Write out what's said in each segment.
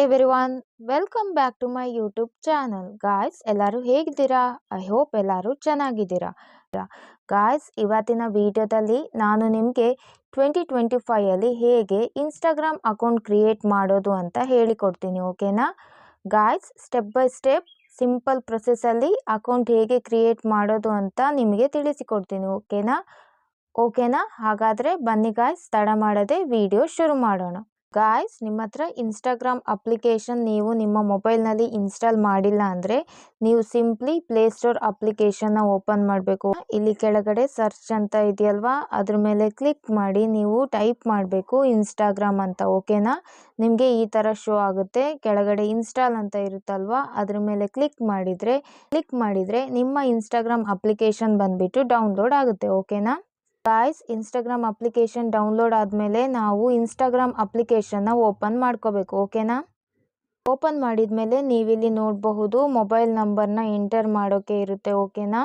Everyone welcome back to my YouTube channel guys ಎಲ್ಲರೂ ಹೇಗಿದ್ದೀರಾ? I hope ಎಲ್ಲರೂ ಚೆನ್ನಾಗಿದ್ದೀರಾ? ಗಾಯ್ಸ್ ಇವತ್ತಿನ ವಿಡಿಯೋದಲ್ಲಿ ನಾನು ನಿಮಗೆ ಟ್ವೆಂಟಿ ಟ್ವೆಂಟಿ ಫೈಯಲ್ಲಿ ಹೇಗೆ ಇನ್ಸ್ಟಾಗ್ರಾಮ್ ಅಕೌಂಟ್ ಕ್ರಿಯೇಟ್ ಮಾಡೋದು ಅಂತ ಹೇಳಿಕೊಡ್ತೀನಿ ಓಕೆನಾ guys step by step simple ಪ್ರೊಸೆಸಲ್ಲಿ account ಹೇಗೆ ಕ್ರಿಯೇಟ್ ಮಾಡೋದು ಅಂತ ನಿಮಗೆ ತಿಳಿಸಿಕೊಡ್ತೀನಿ ಓಕೆನಾ ಓಕೆನಾ ಹಾಗಾದರೆ ಬನ್ನಿ ಗಾಯ್ಸ್ ತಡ ಮಾಡದೆ ವಿಡಿಯೋ ಶುರು ಮಾಡೋಣ. ಗಾಯ್ಸ್ ನಿಮ್ಮ ಹತ್ರ ಇನ್ಸ್ಟಾಗ್ರಾಮ್ ಅಪ್ಲಿಕೇಶನ್ ನೀವು ನಿಮ್ಮ ಮೊಬೈಲ್ನಲ್ಲಿ ಇನ್ಸ್ಟಾಲ್ ಮಾಡಿಲ್ಲ ಅಂದರೆ ನೀವು ಸಿಂಪ್ಲಿ ಪ್ಲೇಸ್ಟೋರ್ ಅಪ್ಲಿಕೇಶನ್ನ ಓಪನ್ ಮಾಡಬೇಕು. ಇಲ್ಲಿ ಕೆಳಗಡೆ ಸರ್ಚ್ ಅಂತ ಇದೆಯಲ್ವಾ? ಅದ್ರ ಮೇಲೆ ಕ್ಲಿಕ್ ಮಾಡಿ ನೀವು ಟೈಪ್ ಮಾಡಬೇಕು ಇನ್ಸ್ಟಾಗ್ರಾಮ್ ಅಂತ ಓಕೆನಾ ನಿಮಗೆ ಈ ಥರ ಶೋ ಆಗುತ್ತೆ. ಕೆಳಗಡೆ ಇನ್ಸ್ಟಾಲ್ ಅಂತ ಇರುತ್ತಲ್ವಾ? ಅದ್ರ ಮೇಲೆ ಕ್ಲಿಕ್ ಮಾಡಿದರೆ ಕ್ಲಿಕ್ ಮಾಡಿದರೆ ನಿಮ್ಮ ಇನ್ಸ್ಟಾಗ್ರಾಮ್ ಅಪ್ಲಿಕೇಶನ್ ಬಂದುಬಿಟ್ಟು ಡೌನ್ಲೋಡ್ ಆಗುತ್ತೆ ಓಕೆನಾ ಗಾಯ್ಸ್ ಇನ್ಸ್ಟಾಗ್ರಾಮ್ ಅಪ್ಲಿಕೇಶನ್ ಡೌನ್ಲೋಡ್ ಆದಮೇಲೆ ನಾವು ಇನ್ಸ್ಟಾಗ್ರಾಮ್ ಅಪ್ಲಿಕೇಶನ್ನ ಓಪನ್ ಮಾಡ್ಕೋಬೇಕು ಓಕೆನಾ ಓಪನ್ ಮಾಡಿದ ಮೇಲೆ ನೀವಿಲ್ಲಿ ನೋಡಬಹುದು ಮೊಬೈಲ್ ನಂಬರ್ನ ಎಂಟರ್ ಮಾಡೋಕ್ಕೆ ಇರುತ್ತೆ ಓಕೆನಾ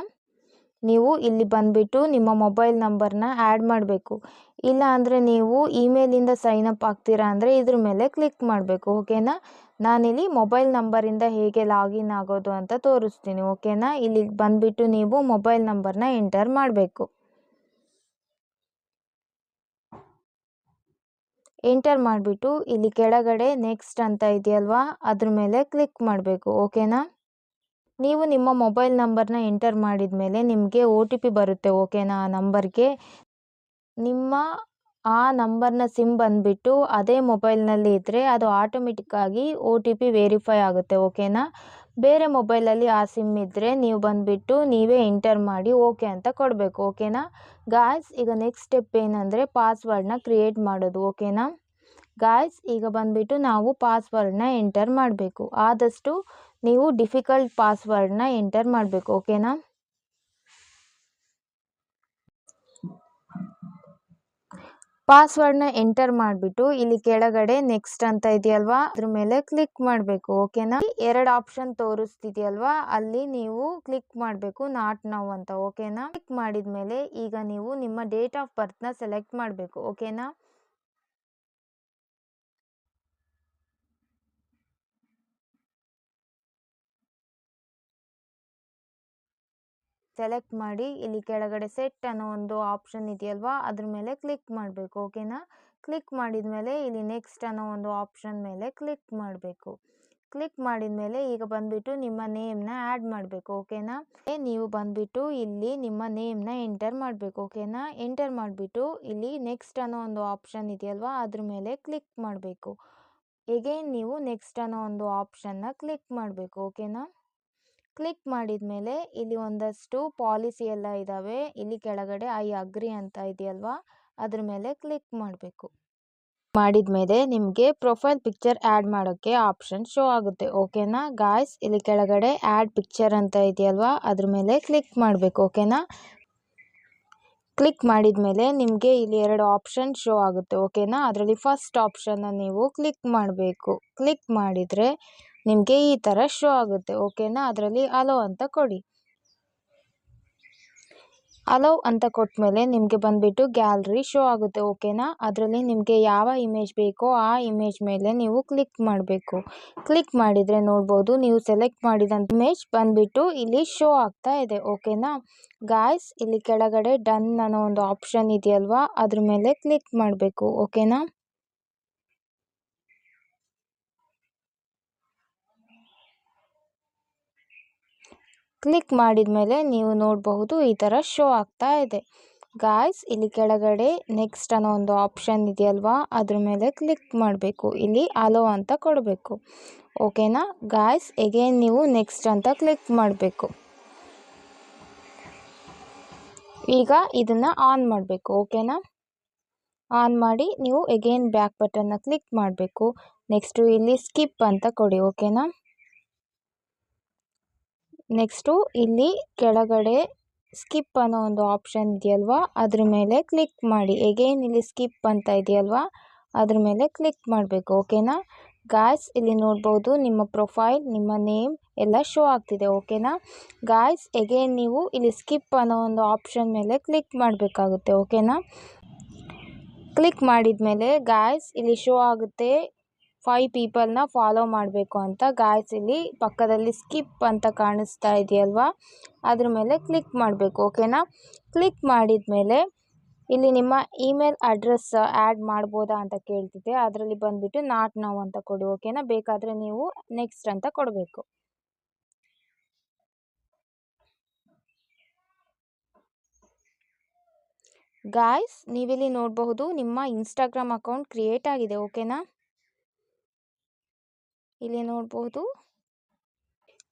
ನೀವು ಇಲ್ಲಿ ಬಂದುಬಿಟ್ಟು ನಿಮ್ಮ ಮೊಬೈಲ್ ನಂಬರ್ನ ಆ್ಯಡ್ ಮಾಡಬೇಕು. ಇಲ್ಲ ಅಂದರೆ ನೀವು ಇಮೇಲಿಂದ ಸೈನ್ ಅಪ್ ಆಗ್ತೀರಾ ಅಂದರೆ ಇದ್ರ ಮೇಲೆ ಕ್ಲಿಕ್ ಮಾಡಬೇಕು ಓಕೆನಾ ನಾನಿಲ್ಲಿ ಮೊಬೈಲ್ ನಂಬರಿಂದ ಹೇಗೆ ಲಾಗಿನ್ ಆಗೋದು ಅಂತ ತೋರಿಸ್ತೀನಿ ಓಕೆನಾ ಇಲ್ಲಿ ಬಂದುಬಿಟ್ಟು ನೀವು ಮೊಬೈಲ್ ನಂಬರ್ನ ಎಂಟರ್ ಮಾಡಬೇಕು. ಎಂಟರ್ ಮಾಡಿಬಿಟ್ಟು ಇಲ್ಲಿ ಕೆಳಗಡೆ ನೆಕ್ಸ್ಟ್ ಅಂತ ಇದೆಯಲ್ವಾ? ಅದ್ರ ಮೇಲೆ ಕ್ಲಿಕ್ ಮಾಡಬೇಕು ಓಕೆನಾ ನೀವು ನಿಮ್ಮ ಮೊಬೈಲ್ ನಂಬರ್ನ ಎಂಟರ್ ಮಾಡಿದ ಮೇಲೆ ನಿಮಗೆ ಒ ಟಿ ಪಿ ಬರುತ್ತೆ ಓಕೆನಾ ಆ ನಂಬರ್ಗೆ ನಿಮ್ಮ ಆ ನಂಬರ್ನ ಸಿಮ್ ಬಂದುಬಿಟ್ಟು ಅದೇ ಮೊಬೈಲ್ನಲ್ಲಿ ಇದ್ದರೆ ಅದು ಆಟೋಮೆಟಿಕ್ಕಾಗಿ ಓ ಟಿ ಪಿ ವೆರಿಫೈ ಆಗುತ್ತೆ ಓಕೆನಾ ಬೇರೆ ಮೊಬೈಲಲ್ಲಿ ಆ ಸಿಮ್ ಇದ್ದರೆ ನೀವು ಬಂದುಬಿಟ್ಟು ನೀವೇ ಎಂಟರ್ ಮಾಡಿ ಓಕೆ ಅಂತ ಕೊಡಬೇಕು, ಓಕೆನಾ? ಗಾಯ್ಸ್ ಈಗ ನೆಕ್ಸ್ಟ್ ಸ್ಟೆಪ್ ಏನಂದರೆ ಪಾಸ್ವರ್ಡ್ನ ಕ್ರಿಯೇಟ್ ಮಾಡೋದು, ಓಕೆನಾ? ಗಾಯ್ಸ್ ಈಗ ಬಂದುಬಿಟ್ಟು ನಾವು ಪಾಸ್ವರ್ಡ್ನ ಎಂಟರ್ ಮಾಡಬೇಕು. ಆದಷ್ಟು ನೀವು ಡಿಫಿಕಲ್ಟ್ ಪಾಸ್ವರ್ಡ್ನ ಎಂಟರ್ ಮಾಡಬೇಕು, ಓಕೆನಾ? ಪಾಸ್ವರ್ಡ್ನ ಎಂಟರ್ ಮಾಡಿಬಿಟ್ಟು ಇಲ್ಲಿ ಕೆಳಗಡೆ ನೆಕ್ಸ್ಟ್ ಅಂತ ಇದೆಯಲ್ವಾ? ಅದ್ರ ಮೇಲೆ ಕ್ಲಿಕ್ ಮಾಡಬೇಕು ಓಕೆನಾ ಎರಡು ಆಪ್ಷನ್ ತೋರಿಸ್ತಿದೆಯಲ್ವಾ? ಅಲ್ಲಿ ನೀವು ಕ್ಲಿಕ್ ಮಾಡಬೇಕು ನಾಟ್ ನೌ ಅಂತ ಓಕೆನಾ ಕ್ಲಿಕ್ ಮಾಡಿದ ಮೇಲೆ ಈಗ ನೀವು ನಿಮ್ಮ ಡೇಟ್ ಆಫ್ ಬರ್ತ್ನ ಸೆಲೆಕ್ಟ್ ಮಾಡಬೇಕು ಓಕೆನಾ ಸೆಲೆಕ್ಟ್ ಮಾಡಿ ಇಲ್ಲಿ ಕೆಳಗಡೆ ಸೆಟ್ ಅನ್ನೋ ಒಂದು ಆಪ್ಷನ್ ಇದೆಯಲ್ವಾ, ಅದ್ರ ಮೇಲೆ ಕ್ಲಿಕ್ ಮಾಡಬೇಕು, ಓಕೆನಾ? ಕ್ಲಿಕ್ ಮಾಡಿದ ಮೇಲೆ ಇಲ್ಲಿ ನೆಕ್ಸ್ಟ್ ಅನ್ನೋ ಒಂದು ಆಪ್ಷನ್ ಮೇಲೆ ಕ್ಲಿಕ್ ಮಾಡಬೇಕು. ಕ್ಲಿಕ್ ಮಾಡಿದ ಮೇಲೆ ಈಗ ಬಂದುಬಿಟ್ಟು ನಿಮ್ಮ ನೇಮ್ನ ಆ್ಯಡ್ ಮಾಡಬೇಕು, ಓಕೆನಾ? ನೀವು ಬಂದುಬಿಟ್ಟು ಇಲ್ಲಿ ನಿಮ್ಮ ನೇಮ್ನ ಎಂಟರ್ ಮಾಡಬೇಕು, ಓಕೆನಾ? ಎಂಟರ್ ಮಾಡಿಬಿಟ್ಟು ಇಲ್ಲಿ ನೆಕ್ಸ್ಟ್ ಅನ್ನೋ ಒಂದು ಆಪ್ಷನ್ ಇದೆಯಲ್ವಾ, ಅದ್ರ ಮೇಲೆ ಕ್ಲಿಕ್ ಮಾಡಬೇಕು. ಎಗೇನ್ ನೀವು ನೆಕ್ಸ್ಟ್ ಅನ್ನೋ ಒಂದು ಆಪ್ಷನ್ನ ಕ್ಲಿಕ್ ಮಾಡಬೇಕು, ಓಕೆನಾ? ಕ್ಲಿಕ್ ಮಾಡಿದ ಮೇಲೆ ಇಲ್ಲಿ ಒಂದಷ್ಟು ಪಾಲಿಸಿ ಎಲ್ಲ ಇದ್ದಾವೆ ಇಲ್ಲಿ ಕೆಳಗಡೆ ಐ ಅಗ್ರಿ ಅಂತ ಇದೆಯಲ್ವಾ? ಅದ್ರ ಮೇಲೆ ಕ್ಲಿಕ್ ಮಾಡಬೇಕು. ಮಾಡಿದ ಮೇಲೆ ನಿಮಗೆ ಪ್ರೊಫೈಲ್ ಪಿಕ್ಚರ್ ಆ್ಯಡ್ ಮಾಡೋಕ್ಕೆ ಆಪ್ಷನ್ ಶೋ ಆಗುತ್ತೆ. ಓಕೆನಾ? ಗಾಯ್ಸ್, ಇಲ್ಲಿ ಕೆಳಗಡೆ ಆ್ಯಡ್ ಪಿಕ್ಚರ್ ಅಂತ ಇದೆಯಲ್ವಾ? ಅದ್ರ ಮೇಲೆ ಕ್ಲಿಕ್ ಮಾಡಬೇಕು. ಓಕೆನಾ? ಕ್ಲಿಕ್ ಮಾಡಿದ ಮೇಲೆ ನಿಮಗೆ ಇಲ್ಲಿ ಎರಡು ಆಪ್ಷನ್ ಶೋ ಆಗುತ್ತೆ. ಓಕೆನಾ? ಅದರಲ್ಲಿ ಫಸ್ಟ್ ಆಪ್ಷನ್ನ ನೀವು ಕ್ಲಿಕ್ ಮಾಡಬೇಕು. ಕ್ಲಿಕ್ ಮಾಡಿದರೆ ನಿಮಗೆ ಈ ಥರ ಶೋ ಆಗುತ್ತೆ ಓಕೆನಾ ಅದರಲ್ಲಿ ಅಲೋ ಅಂತ ಕೊಡಿ. ಅಲೋ ಅಂತ ಕೊಟ್ಟ ಮೇಲೆ ನಿಮಗೆ ಬಂದುಬಿಟ್ಟು ಗ್ಯಾಲ್ರಿ ಶೋ ಆಗುತ್ತೆ ಓಕೆನಾ ಅದರಲ್ಲಿ ನಿಮಗೆ ಯಾವ ಇಮೇಜ್ ಬೇಕೋ ಆ ಇಮೇಜ್ ಮೇಲೆ ನೀವು ಕ್ಲಿಕ್ ಮಾಡಬೇಕು. ಕ್ಲಿಕ್ ಮಾಡಿದರೆ ನೋಡ್ಬೋದು, ನೀವು ಸೆಲೆಕ್ಟ್ ಮಾಡಿದಂಥ ಇಮೇಜ್ ಬಂದುಬಿಟ್ಟು ಇಲ್ಲಿ ಶೋ ಆಗ್ತಾ ಇದೆ ಓಕೆನಾ ಗಾಯ್ಸ್ ಇಲ್ಲಿ ಕೆಳಗಡೆ ಡನ್ ಅನ್ನೋ ಒಂದು ಆಪ್ಷನ್ ಇದೆಯಲ್ವಾ? ಅದ್ರ ಮೇಲೆ ಕ್ಲಿಕ್ ಮಾಡಬೇಕು ಓಕೆನಾ ಕ್ಲಿಕ್ ಮಾಡಿದ ಮೇಲೆ ನೀವು ನೋಡಬಹುದು ಈ ಥರ ಶೋ ಆಗ್ತಾ ಇದೆ. ಗಾಯ್ಸ್ ಇಲ್ಲಿ ಕೆಳಗಡೆ ನೆಕ್ಸ್ಟ್ ಅನ್ನೋ ಒಂದು ಆಪ್ಷನ್ ಇದೆಯಲ್ವಾ? ಅದ್ರ ಮೇಲೆ ಕ್ಲಿಕ್ ಮಾಡಬೇಕು. ಇಲ್ಲಿ ಅಲೋ ಅಂತ ಕೊಡಬೇಕು. ಓಕೆನಾ ಗಾಯ್ಸ್ ಎಗೇನ್ ನೀವು ನೆಕ್ಸ್ಟ್ ಅಂತ ಕ್ಲಿಕ್ ಮಾಡಬೇಕು. ಈಗ ಇದನ್ನು ಆನ್ ಮಾಡಬೇಕು. ಓಕೆನಾ ಆನ್ ಮಾಡಿ ನೀವು ಎಗೇನ್ ಬ್ಯಾಕ್ ಬಟನ್ನ ಕ್ಲಿಕ್ ಮಾಡಬೇಕು. ನೆಕ್ಸ್ಟು ಇಲ್ಲಿ ಸ್ಕಿಪ್ ಅಂತ ಕೊಡಿ. ಓಕೆನಾ ನೆಕ್ಸ್ಟು ಇಲ್ಲಿ ಕೆಳಗಡೆ ಸ್ಕಿಪ್ ಅನ್ನೋ ಒಂದು ಆಪ್ಷನ್ ಇದೆಯಲ್ವಾ? ಅದ್ರ ಮೇಲೆ ಕ್ಲಿಕ್ ಮಾಡಿ. ಎಗೇನ್ ಇಲ್ಲಿ ಸ್ಕಿಪ್ ಅಂತ ಇದೆಯಲ್ವಾ? ಅದ್ರ ಮೇಲೆ ಕ್ಲಿಕ್ ಮಾಡಬೇಕು ಓಕೆನಾ ಗಾಯ್ಸ್ ಇಲ್ಲಿ ನೋಡ್ಬೋದು ನಿಮ್ಮ ಪ್ರೊಫೈಲ್ ನಿಮ್ಮ ನೇಮ್ ಎಲ್ಲ ಶೋ ಆಗ್ತಿದೆ ಓಕೆನಾ ಗಾಯ್ಸ್ ಎಗೇನ್ ನೀವು ಇಲ್ಲಿ ಸ್ಕಿಪ್ ಅನ್ನೋ ಒಂದು ಆಪ್ಷನ್ ಮೇಲೆ ಕ್ಲಿಕ್ ಮಾಡಬೇಕಾಗುತ್ತೆ ಓಕೆನಾ ಕ್ಲಿಕ್ ಮಾಡಿದ ಮೇಲೆ ಗಾಯ್ಸ್ ಇಲ್ಲಿ ಶೋ ಆಗುತ್ತೆ. ಫೈವ್ ಪೀಪಲ್ನ ಫಾಲೋ ಮಾಡಬೇಕು ಅಂತ ಗಾಯ್ಸ್ ಇಲ್ಲಿ ಪಕ್ಕದಲ್ಲಿ ಸ್ಕಿಪ್ ಅಂತ ಕಾಣಿಸ್ತಾ ಇದೆಯಲ್ವಾ? ಅದ್ರ ಮೇಲೆ ಕ್ಲಿಕ್ ಮಾಡಬೇಕು ಓಕೆನಾ ಕ್ಲಿಕ್ ಮಾಡಿದ ಮೇಲೆ ಇಲ್ಲಿ ನಿಮ್ಮ ಇಮೇಲ್ ಅಡ್ರೆಸ್ ಆ್ಯಡ್ ಮಾಡ್ಬೋದಾ ಅಂತ ಕೇಳ್ತಿದ್ದೆ ಅದರಲ್ಲಿ ಬಂದುಬಿಟ್ಟು ನಾಟ್ ನಾವು ಅಂತ ಕೊಡಿ ಓಕೆನಾ ಬೇಕಾದರೆ ನೀವು ನೆಕ್ಸ್ಟ್ ಅಂತ ಕೊಡಬೇಕು. ಗಾಯ್ಸ್ ನೀವಿಲ್ಲಿ ನೋಡಬಹುದು ನಿಮ್ಮ ಇನ್ಸ್ಟಾಗ್ರಾಮ್ ಅಕೌಂಟ್ ಕ್ರಿಯೇಟ್ ಆಗಿದೆ ಓಕೆನಾ ಇಲ್ಲಿ ನೋಡಬಹುದು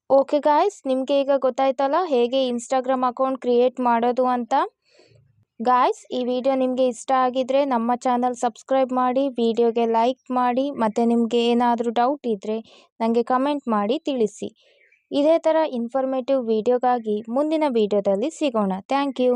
ಓಕೆ ಗಾಯ್ಸ್ ನಿಮಗೆ ಈಗ ಗೊತ್ತಾಯ್ತಲ್ಲ ಹೇಗೆ ಇನ್ಸ್ಟಾಗ್ರಾಮ್ ಅಕೌಂಟ್ ಕ್ರಿಯೇಟ್ ಮಾಡೋದು ಅಂತ? ಗಾಯ್ಸ್ ಈ ವಿಡಿಯೋ ನಿಮಗೆ ಇಷ್ಟ ಆಗಿದ್ರೆ ನಮ್ಮ ಚಾನಲ್ ಸಬ್ಸ್ಕ್ರೈಬ್ ಮಾಡಿ ವಿಡಿಯೋಗೆ ಲೈಕ್ ಮಾಡಿ, ಮತ್ತು ನಿಮಗೆ ಏನಾದರೂ ಡೌಟ್ ಇದ್ದರೆ ನನಗೆ ಕಮೆಂಟ್ ಮಾಡಿ ತಿಳಿಸಿ. ಇದೇ ಥರ ಇನ್ಫಾರ್ಮೇಟಿವ್ ವಿಡಿಯೋಗಾಗಿ ಮುಂದಿನ ವಿಡಿಯೋದಲ್ಲಿ ಸಿಗೋಣ. Thank you